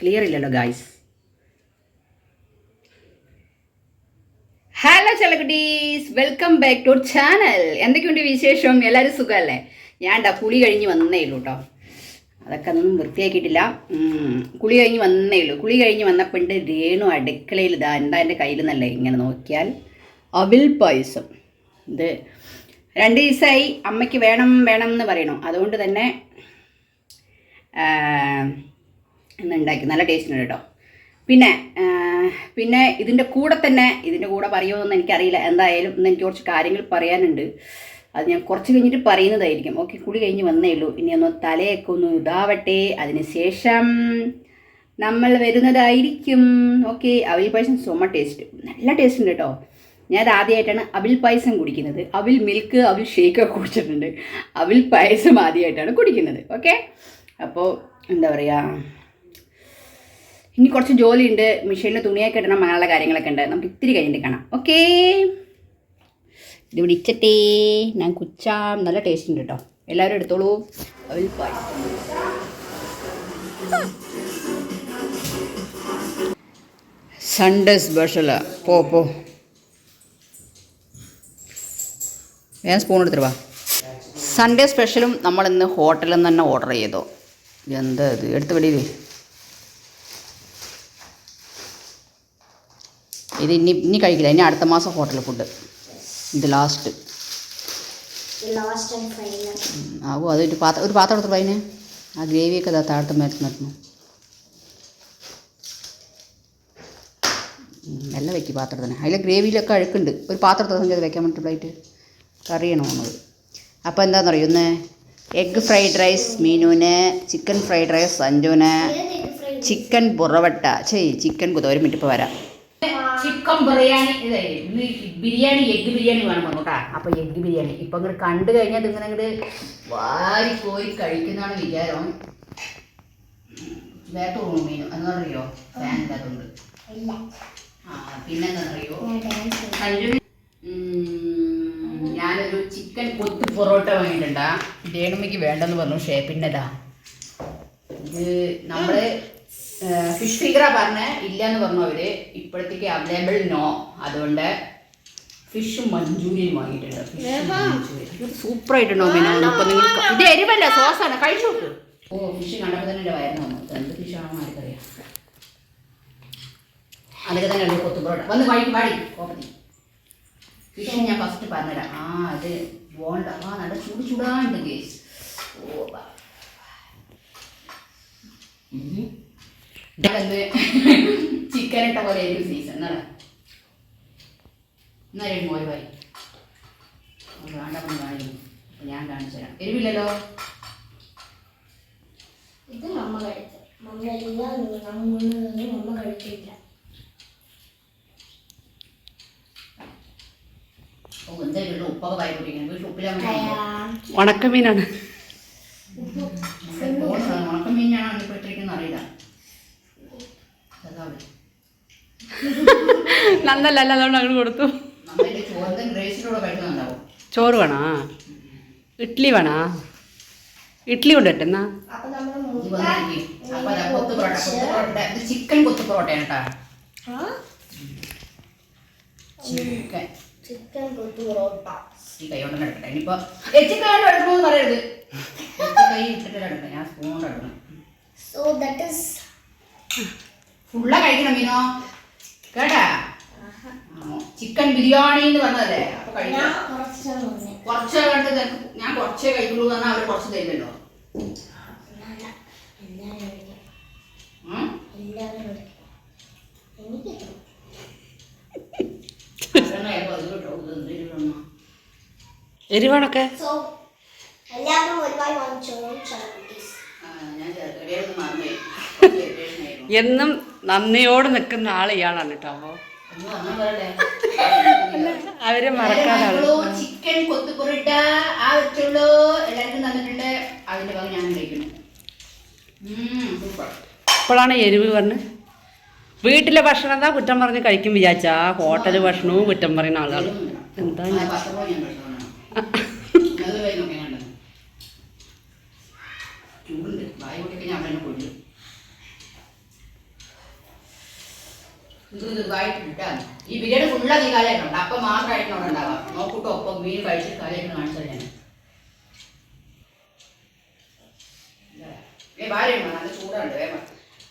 Clear ഇല്ലല്ലോ guys hello ചെലകുട്ടീസ്. Welcome back to channel എന്തൊക്കെയുണ്ട് വിശേഷം? എല്ലാവരും സുഖമല്ലേ? ഞാൻ ഡാ കുളി കഴിഞ്ഞ് വന്നേ ഉള്ളൂ കേട്ടോ അതൊക്കെ ഒന്നും വൃത്തിയാക്കിയിട്ടില്ല. കുളി കഴിഞ്ഞ് വന്നേ ഉള്ളൂ. കുളി കഴിഞ്ഞ് വന്നപ്പോൾ ഉണ്ട് രേണു അടുക്കളയിൽ ഇതാ എന്താ എന്റെ കയ്യിൽ നിന്നല്ലേ ഇങ്ങനെ നോക്കിയാൽ? അവിൽ പായസം. ഇത് രണ്ട് ദിവസമായി അമ്മയ്ക്ക് വേണം വേണം എന്ന് പറയണു. അതുകൊണ്ട് തന്നെ ഇന്ന് ഉണ്ടാക്കി. നല്ല ടേസ്റ്റ് ഉണ്ട് കേട്ടോ. പിന്നെ പിന്നെ ഇതിന്റെ കൂടെ തന്നെ ഇതിന്റെ കൂടെ പറയുമോ എന്ന് എനിക്കറിയില്ല. എന്തായാലും ഇന്ന് എനിക്ക് കുറച്ച് കാര്യങ്ങൾ പറയാനുണ്ട്. അത് ഞാൻ കുറച്ച് കഴിഞ്ഞിട്ട് പറയുന്നതായിരിക്കും. ഓക്കെ കുളി കഴിഞ്ഞ് വന്നേ ഉള്ളൂ. ഇനി ഒന്ന് തലയൊക്കെ ഒന്ന് ഇതാവട്ടെ. അതിന് ശേഷം നമ്മൾ വരുന്നതായിരിക്കും. ഓക്കെ അവിൽ പായസം സോമ ടേസ്റ്റ് നല്ല ടേസ്റ്റ് ഉണ്ട് കേട്ടോ. ഞാൻ ആദ്യമായിട്ടാണ് അവിൽ പായസം കുടിക്കുന്നത്. അവിൽ മിൽക്ക് അവിൽ ഷേക്കൊക്കെ കുടിച്ചിട്ടുണ്ട്. അവിൽ പായസം ആദ്യമായിട്ടാണ് കുടിക്കുന്നത്. ഓക്കെ? അപ്പോൾ എന്താ പറയുക ഇനി കുറച്ച് ജോലിയുണ്ട്. മെഷീനിൽ തുണിയൊക്കെ ഇടണം അങ്ങനെയുള്ള കാര്യങ്ങളൊക്കെ ഉണ്ട്. നമുക്ക് ഇത്തിരി കഴിഞ്ഞിട്ട് കാണാം. ഓക്കേ ഇത് വിളിച്ചട്ടേ ഞാൻ കുച്ചാം. നല്ല ടേസ്റ്റ് ഉണ്ട് കേട്ടോ എല്ലാവരും എടുത്തോളൂ. സൺഡേ സ്പെഷ്യൽ പോ പോ. ഞാൻ സ്പൂൺ എടുത്തിട്ട് വാ. സൺഡേ സ്പെഷ്യലും നമ്മൾ ഇന്ന് ഹോട്ടലിൽ നിന്ന് തന്നെ ഓർഡർ ചെയ്തോ. എന്താ ഇത്? എടുത്ത് വെളിയിലേ. ഇത് ഇനി ഇനി കഴിക്കില്ല. ഇനി അടുത്ത മാസം ഹോട്ടൽ ഫുഡ് ഇത് ലാസ്റ്റ് ആവോ അതൊരു പാത്രം ഒരു പാത്രം എടുത്തു അതിന്. ആ ഗ്രേവിയൊക്കെ അതാ താഴത്തെ മേലത്ത് നടന്നു എല്ലാം വെക്കി പാത്രത്തിന്. അതിലെ ഗ്രേവിയിലൊക്കെ അഴുക്കുണ്ട്. ഒരു പാത്രത്തിൽ അത് വെക്കാൻ വേണ്ടി പ്ലേറ്റ് കറിയാണ് പോകുന്നത് അപ്പോൾ എന്താണെന്ന് അറിയോ എഗ്ഗ് എഗ് ഫ്രൈഡ് റൈസ് മീനുവിന്. ചിക്കൻ ഫ്രൈഡ് റൈസ് സഞ്ജുവിന്. ചിക്കൻ ബുറവട്ട ചെയ് ചിക്കൻ കുത ഒരു മിനിറ്റ് ഇപ്പോൾ വരാം. ചിക്കൻ ഇതേ ഇന്ന് ബിരിയാണി എഗ് ബിരിയാണി വേണം കേട്ടാ. അപ്പോൾ എഗ് ബിരിയാണി. ഇപ്പം ഇങ്ങനെ കണ്ടു കഴിഞ്ഞാൽ ഇങ്ങനെ ഇങ്ങോട്ട് വാരി കോരി കഴിക്കുന്നതാണ് വിചാരം വേട്ട തോന്നും മീൻ എന്നറിയോ ഫാൻ ഇല്ലാത്തതുകൊണ്ട് പിന്നെന്താണെന്നറിയോ ഞാനൊരു ചിക്കൻ കൊത്തു പൊറോട്ട വാങ്ങിയിട്ടുണ്ടാ. രേണുമ്മയ്ക്ക് വേണ്ടെന്ന് പറഞ്ഞു. ഷേപ്പിന്റെതാ. ഇത് നമ്മൾ ഫിഷ് ഫിംഗറാ പറഞ്ഞ ഇല്ല എന്ന് പറഞ്ഞു അവർ. ഇപ്പോഴത്തേക്ക് അവൈലബിൾ നോ അതുകൊണ്ട് ഫിഷ് മഞ്ചൂരിയൻ വാങ്ങിയിട്ടുണ്ട്. സൂപ്പർ ആയിട്ടുണ്ടോ മീനോ ഇപ്പൊ നിങ്ങൾ ഇത് എരിവല്ല സോസാണ്. കഴിച്ചു നോക്ക്. ഓ ഫിഷ് കണ്ടപ്പോൾ തന്നെ എന്റെ വയറിന് വന്നു എന്ത് ഫിഷാണെന്ന് ആർക്കറിയാം. അതൊക്കെ തന്നെ ഉണ്ട് കൊത്തുപുറോട്ട വന്ന് വാടി വാടി. കോപ്പത്തി. ഫിഷ് ഞാൻ ഫസ്റ്റ് പറഞ്ഞുതരാം. ആ അത് ബോണ്ട ആ നല്ല ചൂട് ചൂടാണ്ട് ഗേസ് ഓ ചിക്കൻ ഇട്ട പോലെ ഒരു സീസൺ എന്നാടാ എന്നാ മോര് പോയി വേണ്ടപ്പം കാണിക്കുന്നു അപ്പൊ ഞാൻ കാണിച്ചു തരാം. എരിവില്ലല്ലോ? ഇത് മമ്മ കഴിച്ചു. മമ്മ കഴിക്കില്ല. ഓ എന്തായാലും ഉപ്പൊക്കെ വായി കുടിക്കണം? വീട്ടിൽ ഉപ്പിലാണ് ഉണക്കമീനാണ് ഇപ്പോൾ ഇട്ടിരിക്കുന്നത് അറിയില്ല അതാ നന്നല്ല അല്ല അതുകൊണ്ട് അങ്ങോട്ട് കൊടുത്തു ചോറ് വേണോ? ഇഡ്ഡലി വേണോ? ഇഡ്ഡലി പൊറോട്ട ഇത് ചിക്കൻ കൊത്തു പൊറോട്ടയാണ് കേട്ടാ. ചിക്കൻ. കൊത്തു പൊറോട്ട. ഈ കൈ കൊണ്ട് ഇനിയിപ്പോ പറയരുത്. കൈ ഇട്ടിട്ട് ഞാൻ സ്പൂൺ കൊണ്ട് സോ ദാറ്റ് ഇസ് ഫുള്ള കഴിക്കണം മീനോ. കേട്ടാ? ചിക്കൻ ബിരിയാണി എന്ന് പറഞ്ഞതല്ലേ? അപ്പൊ ഞാൻ കഴിക്കാം കുറച്ച് കണ്ട് ഞാൻ കുറച്ചേ കഴിക്കുള്ളൂ എന്ന് പറഞ്ഞാൽ അവർ കുറച്ച് തരില്ലല്ലോ. എരിവാണൊക്കെ. എന്നും നന്ദിയോട് നിൽക്കുന്ന ആൾ ഇയാളാണ് കേട്ടോ. അപ്പോൾ? അവരെ മറക്കാതെ ആൾ ചിക്കൻ കൊത്തു പൊറിട്ട ആ വെച്ചുള്ളൂ എല്ലാവർക്കും തന്നിട്ടുണ്ട്. അതിന്റെ ഭാഗം ഞാൻ കഴിക്കുന്നു. ഇപ്പോഴാണ് എരിവ് പറഞ്ഞ്. വീട്ടിലെ ഭക്ഷണം എന്താ കുറ്റം പറഞ്ഞ് കഴിക്കും വിചാരിച്ചാ. ഹോട്ടൽ ഭക്ഷണവും കുറ്റം പറയുന്ന ആളുകൾ എന്താ ഞാൻ പത്ത് രൂപ ഞാൻ കഴിച്ചോളാം. അത് വഴി നോക്കി കണ്ടത്. ചൂടുണ്ട് വായി പൊട്ടിക്കഴിഞ്ഞാൽ അവിടെ തന്നെ കൊല്ലും ഇത് ഇതായിട്ടിട്ടാ ഈ വികാരങ്ങളുണ്ട് അപ്പം മാത്രമായിട്ട് അവിടെ ഉണ്ടാവാം നോക്കൂട്ടോ ഒപ്പം മീൻ കഴിച്ച് കാലായിട്ട് കാണിച്ചത് ഞാൻ.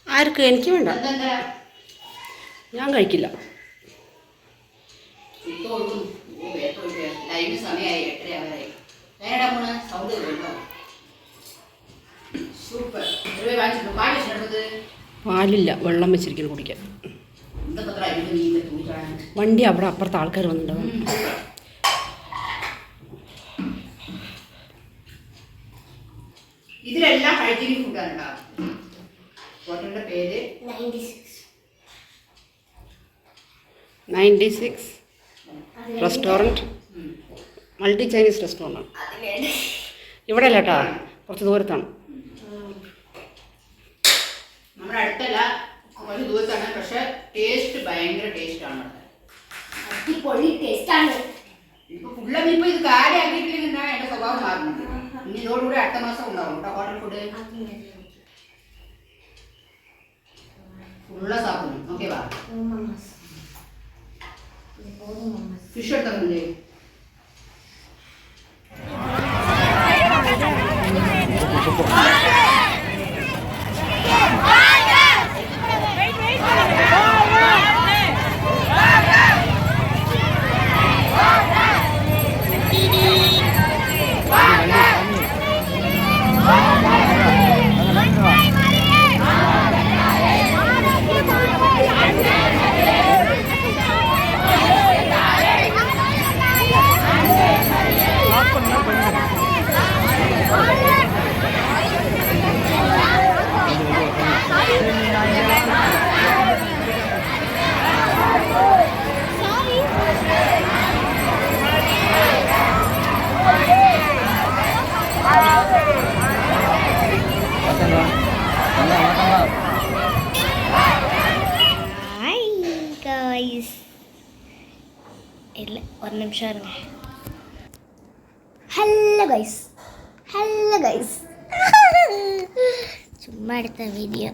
ആർക്ക്? എനിക്ക് വേണ്ട. ഞാൻ കഴിക്കില്ല. പാലില്ല. വെള്ളം വെച്ചിരിക്കുന്നു കുടിക്കാൻ എന്തൊക്കെ അത്ര അതിന്റെ മീനിന്റെ തൂച്ചാണ് വണ്ടി അവിടെ അപ്പുറത്ത് ആൾക്കാർ വന്നിട്ടുണ്ടാവും. ഇതിലെല്ലാം ഹൈജീനിക് ഫുഡാണ് ഉണ്ടാവും ഹോട്ടലിന്റെ പേര്? Ninety six. Restaurant? Multi Chinese restaurant അതിലേട് ഇവിടെ അല്ല കേട്ടോ കുറച്ച് ദൂരത്താണ്. നമ്മുടെ അടുത്തല്ല കുറച്ച് ദൂരത്താണ് പക്ഷെ ടേസ്റ്റ് ഭയങ്കര ടേസ്റ്റാണ് അവിടെ അടിപൊളി ടേസ്റ്റാണ് ഇപ്പൊ ഫുള്ള് ഇപ്പൊ ഇത് കാര്യമാക്കിയിട്ടില്ലെങ്കിൽ എന്റെ സ്വഭാവം മാറുന്നുണ്ട് ഇനി ഇതോടുകൂടി അടുത്ത മാസം ഉണ്ടാവും കേട്ടോ ഹോട്ടൽ ഫുഡ് ഫുള്ള സാപ്പിടും ഓക്കെ വാ ഫിഷ് എടുത്തിട്ടുണ്ട് ஹாய் ஒரு நிமிஷம் இருங்க. ஹலோ கைஸ் ஹலோ கைஸ் சும்மா எடுத்த வீடியோ